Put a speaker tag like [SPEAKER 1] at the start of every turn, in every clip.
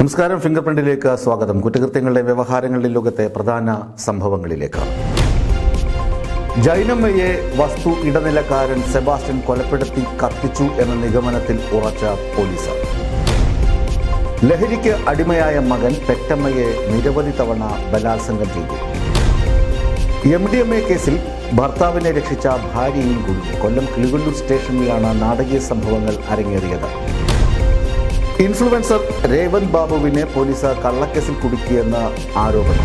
[SPEAKER 1] നമസ്കാരം. ഫിംഗർ പ്രിന്റിലേക്ക് സ്വാഗതം. കുറ്റകൃത്യങ്ങളുടെ വ്യവഹാരങ്ങളുടെ ലോകത്തെ പ്രധാന സംഭവങ്ങളിലേക്ക്. ജൈനമ്മയെ വസ്തു ഇടനിലക്കാരൻ സെബാസ്റ്റ്യൻ കൊലപ്പെടുത്തി കത്തിച്ചു എന്ന നിഗമനത്തിൽ ഉറച്ച പോലീസ്. ലഹരിക്ക് അടിമയായ മകൻ പെറ്റമ്മയെ നിരവധി തവണ ബലാത്സംഗം ചെയ്തു. എം ഡി എം എ കേസിൽ ഭർത്താവിനെ രക്ഷിച്ച ഭാര്യയും കുടുങ്ങി കൊല്ലം കിളികൊല്ലൂർ സ്റ്റേഷനിലാണ് നാടകീയ സംഭവങ്ങൾ അരങ്ങേറിയത്. ഇൻഫ്ലുവൻസർ രേവന്ത് ബാബുവിനെ പോലീസ് കള്ളക്കേസിൽ കുടുക്കിയെന്ന് ആരോപണം.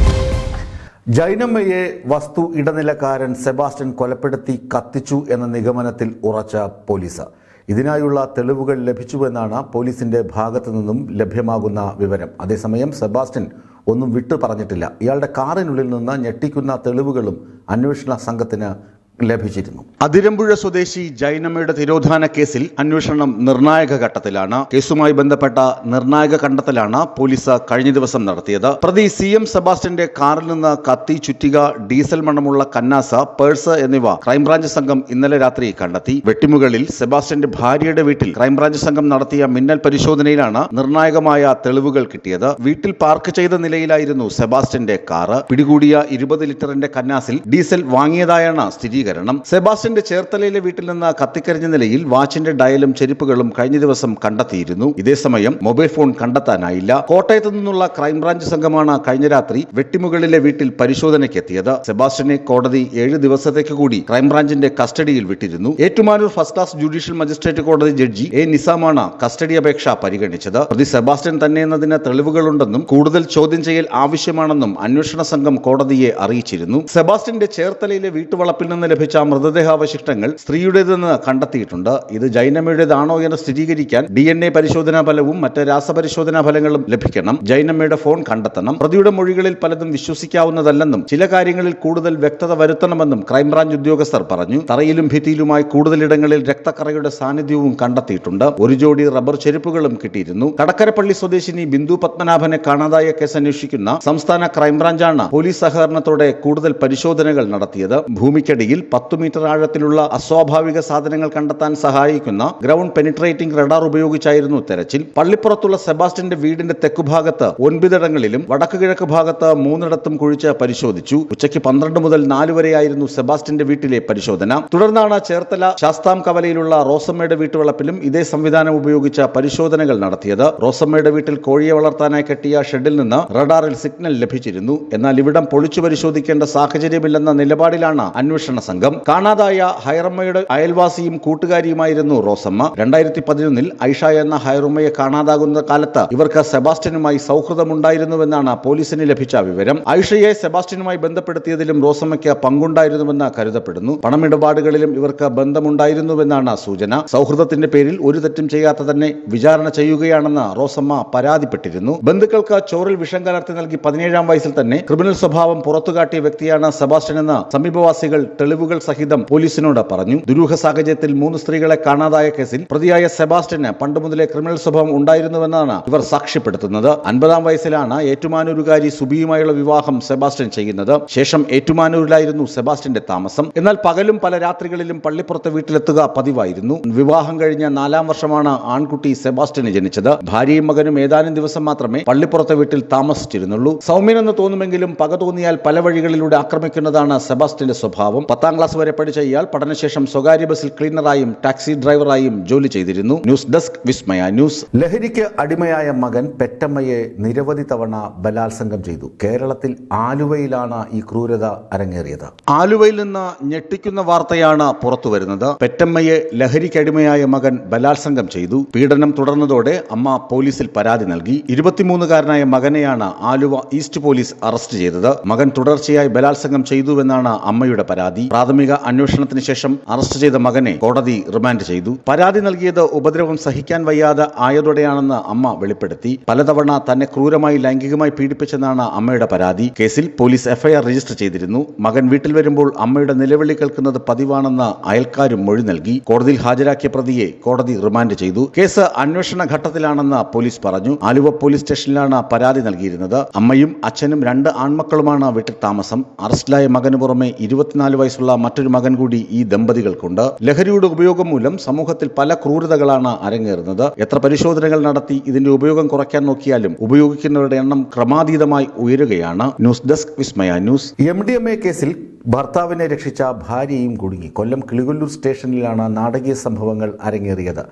[SPEAKER 1] ജൈനമ്മയെ വസ്തു ഇടനിലക്കാരൻ സെബാസ്റ്റ്യൻ കൊലപ്പെടുത്തി കത്തിച്ചു എന്ന നിഗമനത്തിൽ ഉറച്ച പോലീസ്. ഇതിനായുള്ള തെളിവുകൾ ലഭിച്ചുവെന്നാണ് പോലീസിന്റെ ഭാഗത്തു നിന്നും ലഭ്യമാകുന്ന വിവരം. അതേസമയം സെബാസ്റ്റ്യൻ ഒന്നും വിട്ടു പറഞ്ഞിട്ടില്ല ഇയാളുടെ കാറിനുള്ളിൽ നിന്ന് ഞെട്ടിക്കുന്ന തെളിവുകളും അന്വേഷണ സംഘത്തിന് ലഭിച്ചിരുന്നു.
[SPEAKER 2] അതിരമ്പുഴ സ്വദേശി ജൈനമ്മയുടെ തിരോധാന കേസിൽ അന്വേഷണം നിർണായക ഘട്ടത്തിലാണ്. കേസുമായി ബന്ധപ്പെട്ട നിർണായക കണ്ടെത്തലാണ് പോലീസ് കഴിഞ്ഞ ദിവസം നടത്തിയത്. പ്രതി സി എം സെബാസ്റ്റ്യന്റെ കാറിൽ നിന്ന് കത്തി ചുറ്റിക ഡീസൽ മണമുള്ള കന്നാസ പേഴ്സ് എന്നിവ ക്രൈംബ്രാഞ്ച് സംഘം ഇന്നലെ രാത്രി കണ്ടെത്തി. വെട്ടിമുകളിൽ സെബാസ്റ്റ്യന്റെ ഭാര്യയുടെ വീട്ടിൽ ക്രൈംബ്രാഞ്ച് സംഘം നടത്തിയ മിന്നൽ പരിശോധനയിലാണ് നിർണായകമായ തെളിവുകൾ കിട്ടിയത്. വീട്ടിൽ പാർക്ക് ചെയ്ത നിലയിലായിരുന്നു സെബാസ്റ്റ്യന്റെ കാറ്. പിടികൂടിയ ഇരുപത് ലിറ്ററിന്റെ കന്നാസിൽ ഡീസൽ വാങ്ങിയതായാണ് സ്ഥിരീകരണം സെബാസ്റ്റ്യന്റെ ചേർത്തലയിലെ വീട്ടിൽ നിന്ന് കത്തിക്കരിഞ്ഞ നിലയിൽ വാച്ചിന്റെ ഡയലും ചെരുപ്പുകളും കഴിഞ്ഞ ദിവസം കണ്ടെത്തിയിരുന്നു. ഇതേസമയം മൊബൈൽ ഫോൺ കണ്ടെത്താനായില്ല. കോട്ടയത്തു നിന്നുള്ള ക്രൈംബ്രാഞ്ച് സംഘമാണ് കഴിഞ്ഞ രാത്രി വെട്ടിമുകളിലെ വീട്ടിൽ പരിശോധനയ്ക്ക് എത്തിയത് സെബാസ്റ്റ്യനെ കോടതി ഏഴ് ദിവസത്തേക്ക് കൂടി ക്രൈംബ്രാഞ്ചിന്റെ കസ്റ്റഡിയിൽ വിട്ടിരുന്നു. Ettumanoor first class judicial magistrate കോടതി ജഡ്ജി എ നിസാമാണ് കസ്റ്റഡി അപേക്ഷ പരിഗണിച്ചത്. പ്രതി സെബാസ്റ്റ്യൻ തന്നെ എന്നതിന് തെളിവുകളുണ്ടെന്നും കൂടുതൽ ചോദ്യം ചെയ്യൽ ആവശ്യമാണെന്നും അന്വേഷണ സംഘം കോടതിയെ അറിയിച്ചിരുന്നു. സെബാസ്റ്റ്യന്റെ ചേർത്തലയിലെ വീട്ടുവളപ്പിൽ നിന്ന് ലഭിച്ച മൃതദേഹാവശിഷ്ടങ്ങൾ സ്ത്രീയുടേതെന്ന് കണ്ടെത്തിയിട്ടുണ്ട്. ഇത് ജൈനമ്മയുടേതാണോ എന്ന് സ്ഥിരീകരിക്കാൻ ഡി എൻ എ പരിശോധനാ ഫലവും മറ്റ് രാസപരിശോധനാ ഫലങ്ങളും ലഭിക്കണം. ജൈനമ്മയുടെ ഫോൺ കണ്ടെത്തണം. പ്രതിയുടെ മൊഴികളിൽ പലതും വിശ്വസിക്കാവുന്നതല്ലെന്നും ചില കാര്യങ്ങളിൽ കൂടുതൽ വ്യക്തത വരുത്തണമെന്നും ക്രൈംബ്രാഞ്ച് ഉദ്യോഗസ്ഥർ പറഞ്ഞു. തറയിലും ഭിത്തിയിലുമായി കൂടുതലിടങ്ങളിൽ രക്തക്കറയുടെ സാന്നിധ്യവും കണ്ടെത്തിയിട്ടുണ്ട്. ഒരു ജോഡി റബ്ബർ ചെരുപ്പുകളും കിട്ടിയിരുന്നു. കടക്കരപ്പള്ളി സ്വദേശിനി ബിന്ദു പത്മനാഭനെ കാണാതായ കേസ് അന്വേഷിക്കുന്ന സംസ്ഥാന ക്രൈംബ്രാഞ്ചാണ് പോലീസ് സഹകരണത്തോടെ കൂടുതൽ പരിശോധനകൾ നടത്തിയത്. ഭൂമിക്കടിയിൽ പത്തു മീറ്റർ ആഴത്തിലുള്ള അസ്വാഭാവിക സാധനങ്ങൾ കണ്ടെത്താൻ സഹായിക്കുന്ന ഗ്രൗണ്ട് പെനിട്രേറ്റിംഗ് റഡാർ ഉപയോഗിച്ചായിരുന്നു തെരച്ചിൽ. പള്ളിപ്പുറത്തുള്ള സെബാസ്റ്റ്യന്റെ വീടിന്റെ തെക്കുഭാഗത്ത് ഒൻപതിടങ്ങളിലും വടക്കു കിഴക്ക് ഭാഗത്ത് മൂന്നിടത്തും കുഴിച്ച് പരിശോധിച്ചു. ഉച്ചയ്ക്ക് പന്ത്രണ്ട് മുതൽ നാല് വരെയായിരുന്നു സെബാസ്റ്റ്യന്റെ വീട്ടിലെ പരിശോധന. തുടർന്നാണ് ചേർത്തല ശാസ്താം കവലയിലുള്ള റോസമ്മയുടെ വീട്ടുവളപ്പിലും ഇതേ സംവിധാനം ഉപയോഗിച്ച പരിശോധനകൾ നടത്തിയത്. റോസമ്മയുടെ വീട്ടിൽ കോഴിയെ വളർത്താനായി കെട്ടിയ ഷെഡിൽ നിന്ന് റഡാറിൽ സിഗ്നൽ ലഭിച്ചിരുന്നു. എന്നാൽ ഇവിടം പൊളിച്ചു പരിശോധിക്കേണ്ട സാഹചര്യമില്ലെന്ന നിലപാടിലാണ് അന്വേഷണ സംഘം. കാണാതായ ഹൈറമ്മയുടെ അയൽവാസിയും കൂട്ടുകാരിയുമായിരുന്നു റോസമ്മ. രണ്ടായിരത്തി പതിനൊന്നിൽ ഐഷ എന്ന ഹൈറുമ്മയെ കാണാതാകുന്ന കാലത്ത് ഇവർക്ക് സെബാസ്റ്റ്യനുമായി സൗഹൃദമുണ്ടായിരുന്നുവെന്നാണ് പോലീസിന് ലഭിച്ച വിവരം. ഐഷയെ സെബാസ്റ്റ്യനുമായി ബന്ധപ്പെടുത്തിയതിലും റോസമ്മയ്ക്ക് പങ്കുണ്ടായിരുന്നുവെന്ന് കരുതപ്പെടുന്നു. പണമിടപാടുകളിലും ഇവർക്ക് ബന്ധമുണ്ടായിരുന്നുവെന്നാണ് സൂചന. സൗഹൃദത്തിന്റെ പേരിൽ ഒരു തെറ്റും ചെയ്യാത്ത തന്നെ വിചാരണ ചെയ്യുകയാണെന്ന് റോസമ്മ പരാതിപ്പെട്ടിരുന്നു. ബന്ധുക്കൾക്ക് ചോറിൽ വിഷം കലർത്തി നൽകി പതിനേഴാം വയസ്സിൽ തന്നെ ക്രിമിനൽ സ്വഭാവം പുറത്തുകാട്ടിയ വ്യക്തിയാണ് സെബാസ്റ്റ്യൻ എന്ന് സമീപവാസികൾ തെളിവുകൾ സഹിതം പോലീസിനോട് പറഞ്ഞു. ദുരൂഹ സാഹചര്യത്തിൽ മൂന്ന് സ്ത്രീകളെ കാണാതായ കേസിൽ പ്രതിയായ സെബാസ്റ്റ്യന് പണ്ട് മുതലേ ക്രിമിനൽ സ്വഭാവം ഉണ്ടായിരുന്നുവെന്നാണ് ഇവർ സാക്ഷ്യപ്പെടുത്തുന്നത്. അൻപതാം വയസ്സിലാണ് ഏറ്റുമാനൂരുകാരി സുബിയുമായുള്ള വിവാഹം സെബാസ്റ്റ്യൻ ചെയ്യുന്നത്. ശേഷം ഏറ്റുമാനൂരിലായിരുന്നു സെബാസ്റ്റ്യന്റെ താമസം. എന്നാൽ പകലും പല രാത്രികളിലും പള്ളിപ്പുറത്തെ വീട്ടിലെത്തുക പതിവായിരുന്നു. വിവാഹം കഴിഞ്ഞ നാലാം വർഷമാണ് ആൺകുട്ടി സെബാസ്റ്റ്യന് ജനിച്ചത്. ഭാര്യയും മകനും ഏതാനും ദിവസം മാത്രമേ പള്ളിപ്പുറത്തെ വീട്ടിൽ താമസിച്ചിരുന്നുള്ളൂ. സൗമ്യനെന്ന് തോന്നുമെങ്കിലും പക തോന്നിയാൽ പല വഴികളിലൂടെ ആക്രമിക്കുന്നതാണ് സെബാസ്റ്റ്യന്റെ സ്വഭാവം. പത്താം ക്ലാസ് വരെ പഠിച്ച ഇയാൾ പഠനശേഷം സ്വകാര്യ ബസ്സിൽ ക്ലീനറായും ടാക്സി ഡ്രൈവറായും ജോലി ചെയ്തിരുന്നു. News desk Vismaya news.
[SPEAKER 1] ലഹരിക്ക് അടിമയായ മകൻ പെറ്റമ്മയെ നിരവധി തവണ ബലാത്സംഗം ചെയ്തു. കേരളത്തിൽ ആലുവയിലാണ് ഈ ക്രൂരത അരങ്ങേറിയത്.
[SPEAKER 2] ആലുവയിൽ നിന്ന് ഞെട്ടിക്കുന്ന വാർത്തയാണ് പുറത്തു വരുന്നത്. പെറ്റമ്മയെ ലഹരിക്കടിമയായ മകൻ ബലാത്സംഗം ചെയ്തു. പീഡനം തുടർന്നതോടെ അമ്മ പോലീസിൽ പരാതി നൽകി. ഇരുപത്തിമൂന്നുകാരനായ മകനെയാണ് ആലുവ ഈസ്റ്റ് പോലീസ് അറസ്റ്റ് ചെയ്തത്. മകൻ തുടർച്ചയായി ബലാത്സംഗം ചെയ്തുവെന്നാണ് അമ്മയുടെ പരാതി. പ്രാഥമിക അന്വേഷണത്തിന് ശേഷം അറസ്റ്റ് ചെയ്ത മകനെ കോടതി റിമാൻഡ് ചെയ്തു. പരാതി നൽകിയത് ഉപദ്രവം സഹിക്കാൻ വയ്യാതെ ആയതോടെയാണെന്ന് അമ്മ വെളിപ്പെടുത്തി. പലതവണ തന്നെ ക്രൂരമായി ലൈംഗികമായി പീഡിപ്പിച്ചെന്നാണ് അമ്മയുടെ പരാതി. കേസിൽ പോലീസ് എഫ്ഐആർ രജിസ്റ്റർ ചെയ്തിരുന്നു. മകൻ വീട്ടിൽ വരുമ്പോൾ അമ്മയുടെ നിലവിളി കേൾക്കുന്നത് പതിവാണെന്ന് അയൽക്കാരും മൊഴി നൽകി. കോടതിയിൽ ഹാജരാക്കിയ പ്രതിയെ കോടതി റിമാൻഡ് ചെയ്തു. കേസ് അന്വേഷണ ഘട്ടത്തിലാണെന്ന് പോലീസ് പറഞ്ഞു. ആലുവ പോലീസ് സ്റ്റേഷനിലാണ് പരാതി നൽകിയിരുന്നത്. അമ്മയും അച്ഛനും രണ്ട് ആൺമക്കളുമാണ് വീട്ടിൽ താമസം. അറസ്റ്റിലായ മകന് പുറമെ ഇരുപത്തിനാല് വയസ്സുള്ള മറ്റൊരു മകൻ കൂടി ഈ ദമ്പതികൾക്കുണ്ട്. ലഹരിയുടെ ഉപയോഗം മൂലം സമൂഹത്തിൽ പല ക്രൂരതകളാണ് അരങ്ങേറുന്നത്. എത്ര പരിശോധനകൾ നടത്തി ഇതിന്റെ ഉപയോഗം കുറയ്ക്കാൻ നോക്കിയാലും ഉപയോഗിക്കുന്നവരുടെ എണ്ണം ക്രമാതീതമായി ഉയരുകയാണ്. News desk Vismaya news.
[SPEAKER 1] M D M A കേസിൽ ഭർത്താവിനെ രക്ഷിച്ച ഭാര്യയും കുടുങ്ങി. കൊല്ലം കിളികൊല്ലൂർ സ്റ്റേഷനിലാണ് നാടകീയ സംഭവങ്ങൾ അരങ്ങേറിയത്.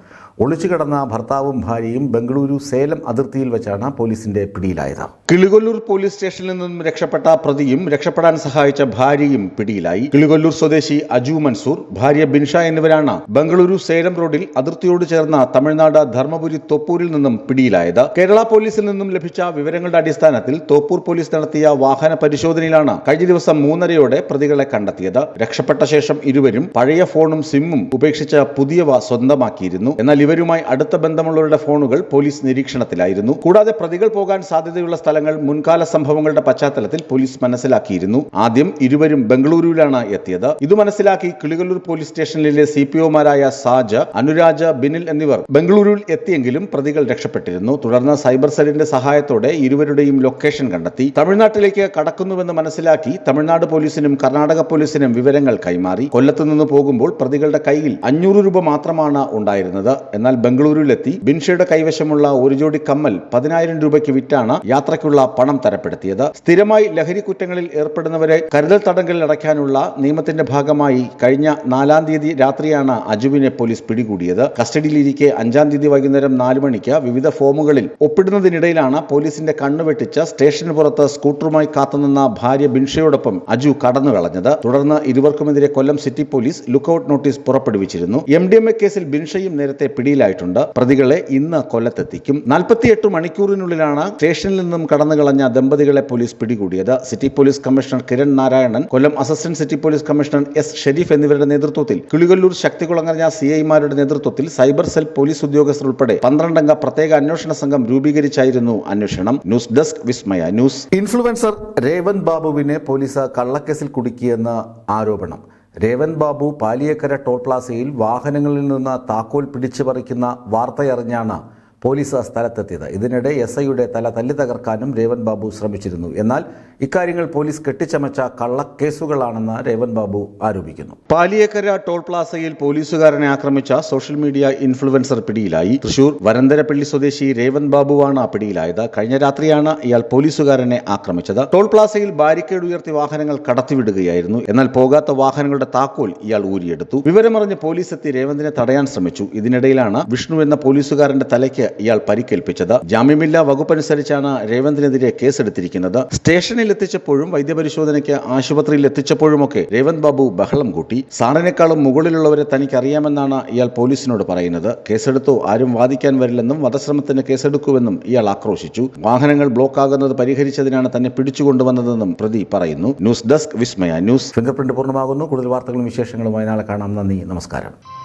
[SPEAKER 1] ഒളിച്ചു കിടന്ന ഭർത്താവും ഭാര്യയും ബംഗളൂരു സേലം അതിർത്തിയിൽ വെച്ചാണ് പോലീസിന്റെ പിടിയിലായത്.
[SPEAKER 2] കിളികൊല്ലൂർ പോലീസ് സ്റ്റേഷനിൽ നിന്നും രക്ഷപ്പെട്ട പ്രതിയും രക്ഷപ്പെടാൻ സഹായിച്ച ഭാര്യയും പിടിയിലായി. കിളികൊല്ലൂർ സ്വദേശി അജു മൻസൂർ ഭാര്യ ബിൻഷ എന്നിവരാണ് ബംഗളൂരു സേലം റോഡിൽ അതിർത്തിയോട് ചേർന്ന തമിഴ്നാട് ധർമ്മപുരി തോപ്പൂരിൽ നിന്നും പിടിയിലായത്. കേരള പോലീസിൽ നിന്നും ലഭിച്ച വിവരങ്ങളുടെ അടിസ്ഥാനത്തിൽ തോപ്പൂർ പോലീസ് നടത്തിയ വാഹന പരിശോധനയിലാണ് കഴിഞ്ഞ ദിവസം മൂന്നരയോടെ പ്രതികളെ കണ്ടെത്തിയത്. രക്ഷപ്പെട്ട ശേഷം ഇരുവരും പഴയ ഫോണും സിമ്മും ഉപേക്ഷിച്ച് പുതിയവ സ്വന്തമാക്കിയിരുന്നു. എന്നാൽ ഇവരുമായി അടുത്ത ബന്ധമുള്ളവരുടെ ഫോണുകൾ പോലീസ് നിരീക്ഷണത്തിലായിരുന്നു. കൂടാതെ പ്രതികൾ പോകാൻ സാധ്യതയുള്ള സ്ഥലങ്ങൾ മുൻകാല സംഭവങ്ങളുടെ പശ്ചാത്തലത്തിൽ പോലീസ് മനസ്സിലാക്കിയിരുന്നു. ആദ്യം ഇരുവരും ബംഗളൂരുവിലാണ് എത്തിയത്. ഇത് മനസ്സിലാക്കി കിളികല്ലൂർ പോലീസ് സ്റ്റേഷനിലെ സി പി ഒമാരായ സാജ് അനുരാജ ബിനിൽ എന്നിവർ ബംഗളൂരുവിൽ എത്തിയെങ്കിലും പ്രതികൾ രക്ഷപ്പെട്ടിരുന്നു. തുടർന്ന് സൈബർ സെല്ലിന്റെ സഹായത്തോടെ ഇരുവരുടെയും ലൊക്കേഷൻ കണ്ടെത്തി. തമിഴ്നാട്ടിലേക്ക് കടക്കുന്നുവെന്ന് മനസ്സിലാക്കി തമിഴ്നാട് പോലീസിനും കർണാടക പോലീസിനും വിവരങ്ങൾ കൈമാറി. കൊല്ലത്തുനിന്ന് പോകുമ്പോൾ പ്രതികളുടെ കയ്യിൽ അഞ്ഞൂറ് രൂപ മാത്രമാണ് ഉണ്ടായിരുന്നത്. എന്നാൽ ബംഗളൂരുവിലെത്തി ബിൻഷയുടെ കൈവശമുള്ള ഒരു ജോഡി കമ്മൽ പതിനായിരം രൂപയ്ക്ക് വിറ്റാണ് യാത്രയ്ക്കുള്ള പണം തരപ്പെടുത്തിയത്. സ്ഥിരമായി ലഹരി കുറ്റങ്ങളിൽ ഏർപ്പെടുന്നവരെ കരുതൽ തടങ്കലിൽ അടയ്ക്കാനുള്ള നിയമത്തിന്റെ ഭാഗമായി കഴിഞ്ഞ നാലാം തീയതി രാത്രിയാണ് അജുവിനെ പോലീസ് പിടികൂടിയത്. കസ്റ്റഡിയിലിരിക്കെ അഞ്ചാം തീയതി വൈകുന്നേരം നാല് മണിക്ക് വിവിധ ഫോമുകളിൽ ഒപ്പിടുന്നതിനിടയിലാണ് പോലീസിന്റെ കണ്ണുവെട്ടിച്ച് സ്റ്റേഷന് പുറത്ത് സ്കൂട്ടറുമായി കാത്തുനിന്ന ഭാര്യ ബിൻഷയോടൊപ്പം അജു കടന്നു കളഞ്ഞത്. തുടർന്ന് ഇരുവർക്കുമെതിരെ Kollam city police lookout notice പുറപ്പെടുവിച്ചിരുന്നു. എം ഡി എം എ കേസിൽ ബിൻഷയും നേരത്തെ പിടിയിലായിട്ടുണ്ട്. പ്രതികളെ ഇന്ന് കൊല്ലത്തെത്തിക്കും. നാൽപ്പത്തിയെട്ട് മണിക്കൂറിനുള്ളിലാണ് സ്റ്റേഷനിൽ നിന്നും കടന്നുകളഞ്ഞ ദമ്പതികളെ പോലീസ് പിടികൂടിയത്. City police commissioner Kiran Narayanan Kollam assistant city police commissioner S Sharif എന്നിവരുടെ നേതൃത്വത്തിൽ കിളികൊല്ലൂർ ശക്തികുളങ്ങര സി ഐമാരുടെ നേതൃത്വത്തിൽ സൈബർ സെൽ പോലീസ് ഉദ്യോഗസ്ഥർ ഉൾപ്പെടെ പന്ത്രണ്ടംഗ പ്രത്യേക അന്വേഷണ സംഘം രൂപീകരിച്ചായിരുന്നു അന്വേഷണം. News desk Vismaya news.
[SPEAKER 1] Influencer Revan ബാബുവിനെ പോലീസ് കള്ളക്കേസിൽ കുടുക്കിയെന്ന ആരോപണം. രേവൻ ബാബു പാലിയേക്കര ടോൾ പ്ലാസയിൽ വാഹനങ്ങളിൽ നിന്ന് താക്കോൽ പിടിച്ചു പറിക്കുന്ന വാർത്തയറിഞ്ഞാണ് പോലീസ് സ്ഥലത്തെത്തിയത്. ഇതിനിടെ എസ് ഐയുടെ തല തല്ലി തകർക്കാനും രേവൻ ബാബു ശ്രമിച്ചിരുന്നു. എന്നാൽ ഇക്കാര്യങ്ങൾ പോലീസ് കെട്ടിച്ചമച്ച കള്ളക്കേസുകളാണെന്ന് രേവൻ ബാബു ആരോപിക്കുന്നു.
[SPEAKER 2] പാലിയേക്കര ടോൾ പ്ലാസയിൽ പോലീസുകാരനെ ആക്രമിച്ച സോഷ്യൽ മീഡിയ ഇൻഫ്ലുവൻസർ പിടിയിലായി. തൃശൂർ വരന്തരപ്പള്ളി സ്വദേശി രേവൻ ബാബുവാണ് പിടിയിലായത്. കഴിഞ്ഞ രാത്രിയാണ് ഇയാൾ പോലീസുകാരനെ ആക്രമിച്ചത്. ടോൾ പ്ലാസയിൽ ബാരിക്കേഡ് ഉയർത്തി വാഹനങ്ങൾ കടത്തിവിടുകയായിരുന്നു. എന്നാൽ പോകാത്ത വാഹനങ്ങളുടെ താക്കോൽ ഇയാൾ ഊരിയെടുത്തു. വിവരമറിഞ്ഞ് പോലീസ് എത്തി രേവന്തിനെ തടയാൻ ശ്രമിച്ചു. ഇതിനിടയിലാണ് വിഷ്ണു എന്ന പോലീസുകാരന്റെ തലയ്ക്ക് ഇയാൾ പരിക്കേൽപ്പിച്ചത്. ജാമ്യമില്ലാ വകുപ്പനുസരിച്ചാണ് രേവന്തിനെതിരെ കേസെടുത്തിരിക്കുന്നത്. സ്റ്റേഷനിൽ എത്തിച്ചപ്പോഴും വൈദ്യപരിശോധനയ്ക്ക് ആശുപത്രിയിൽ എത്തിച്ചപ്പോഴുമൊക്കെ രേവന്ത് ബാബു ബഹളം കൂട്ടി. സാറിനേക്കാളും മുകളിലുള്ളവരെ തനിക്കറിയാമെന്നാണ് ഇയാൾ പോലീസിനോട് പറയുന്നത്. കേസെടുത്തോ ആരും വാദിക്കാൻ വരില്ലെന്നും വധശ്രമത്തിന് കേസെടുക്കുമെന്നും ഇയാൾ ആക്രോശിച്ചു. വാഹനങ്ങൾ ബ്ലോക്ക് ആകുന്നത് പരിഹരിച്ചതിനാണ് തന്നെ പിടിച്ചുകൊണ്ടുവന്നതെന്നും പ്രതി പറയുന്നു. News desk Vismaya news.
[SPEAKER 1] Fingerprint പൂർണമാകുന്നു. കൂടുതൽ വാർത്തകളും വിശേഷങ്ങളുമായി നാളെ കാണാം. നന്ദി നമസ്കാരം.